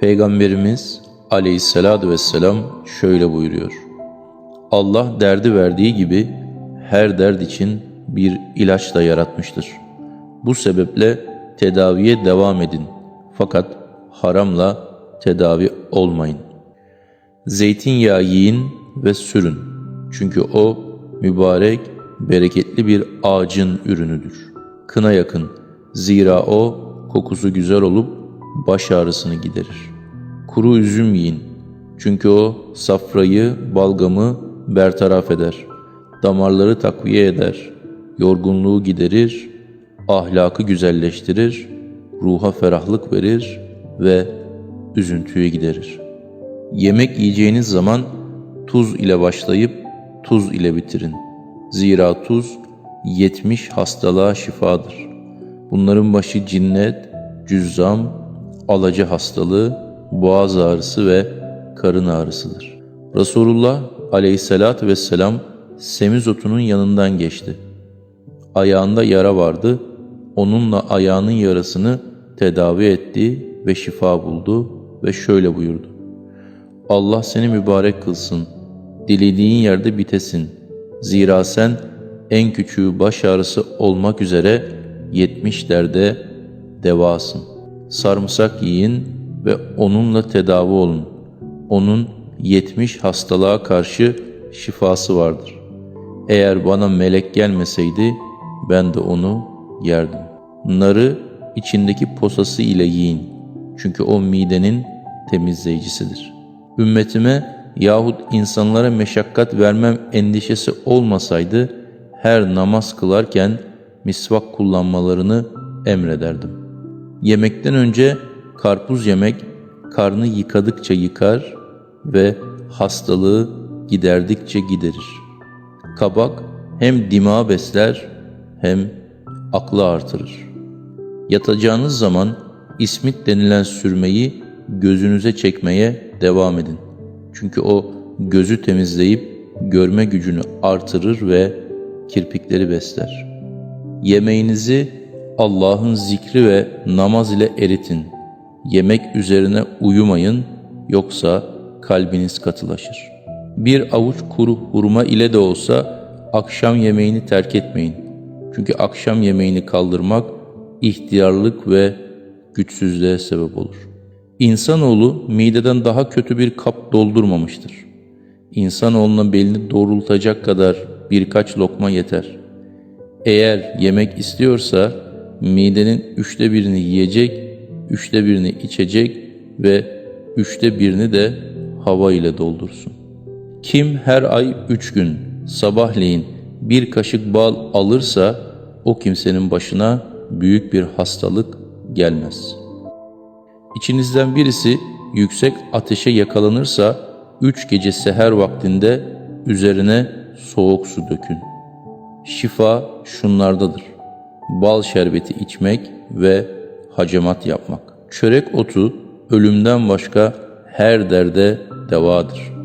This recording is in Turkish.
Peygamberimiz aleyhissalatü vesselam şöyle buyuruyor. Allah derdi verdiği gibi her dert için bir ilaç da yaratmıştır. Bu sebeple tedaviye devam edin. Fakat haramla tedavi olmayın. Zeytinyağı yiyin ve sürün. Çünkü o mübarek, bereketli bir ağacın ürünüdür. Kına yakın. Zira o kokusu güzel olup baş ağrısını giderir. Kuru üzüm yiyin. Çünkü o safrayı, balgamı bertaraf eder. Damarları takviye eder. Yorgunluğu giderir, ahlakı güzelleştirir, ruha ferahlık verir ve üzüntüyü giderir. Yemek yiyeceğiniz zaman tuz ile başlayıp tuz ile bitirin. Zira tuz 70 hastalığa şifadır. Bunların başı cinnet, cüzzam, alacı hastalığı, boğaz ağrısı ve karın ağrısıdır. Resulullah aleyhissalatü vesselam semizotunun yanından geçti. Ayağında yara vardı. Onunla ayağının yarasını tedavi etti ve şifa buldu ve şöyle buyurdu. Allah seni mübarek kılsın. Dilediğin yerde bitesin. Zira sen en küçüğü baş ağrısı olmak üzere yetmiş derde devasın. Sarımsak yiyin ve onunla tedavi olun. Onun yetmiş hastalığa karşı şifası vardır. Eğer bana melek gelmeseydi ben de onu yerdim. Narı içindeki posası ile yiyin. Çünkü o midenin temizleyicisidir. Ümmetime yahut insanlara meşakkat vermem endişesi olmasaydı her namaz kılarken misvak kullanmalarını emrederdim. Yemekten önce karpuz yemek karnı yıkadıkça yıkar ve hastalığı giderdikçe giderir. Kabak hem dimağı besler hem aklı artırır. Yatacağınız zaman ismit denilen sürmeyi gözünüze çekmeye devam edin. Çünkü o gözü temizleyip görme gücünü artırır ve kirpikleri besler. Yemeğinizi Allah'ın zikri ve namaz ile eritin. Yemek üzerine uyumayın yoksa kalbiniz katılaşır. Bir avuç kuru hurma ile de olsa akşam yemeğini terk etmeyin. Çünkü akşam yemeğini kaldırmak ihtiyarlık ve güçsüzlüğe sebep olur. İnsanoğlu mideden daha kötü bir kap doldurmamıştır. İnsanoğluna belini doğrultacak kadar birkaç lokma yeter. Eğer yemek istiyorsa midenin üçte birini yiyecek, üçte birini içecek ve üçte birini de hava ile doldursun. Kim her ay üç gün sabahleyin bir kaşık bal alırsa o kimsenin başına büyük bir hastalık gelmez. İçinizden birisi yüksek ateşe yakalanırsa üç gece seher vaktinde üzerine soğuk su dökün. Şifa şunlardadır. Bal şerbeti içmek ve hacamat yapmak. Çörek otu ölümden başka her derde devadır.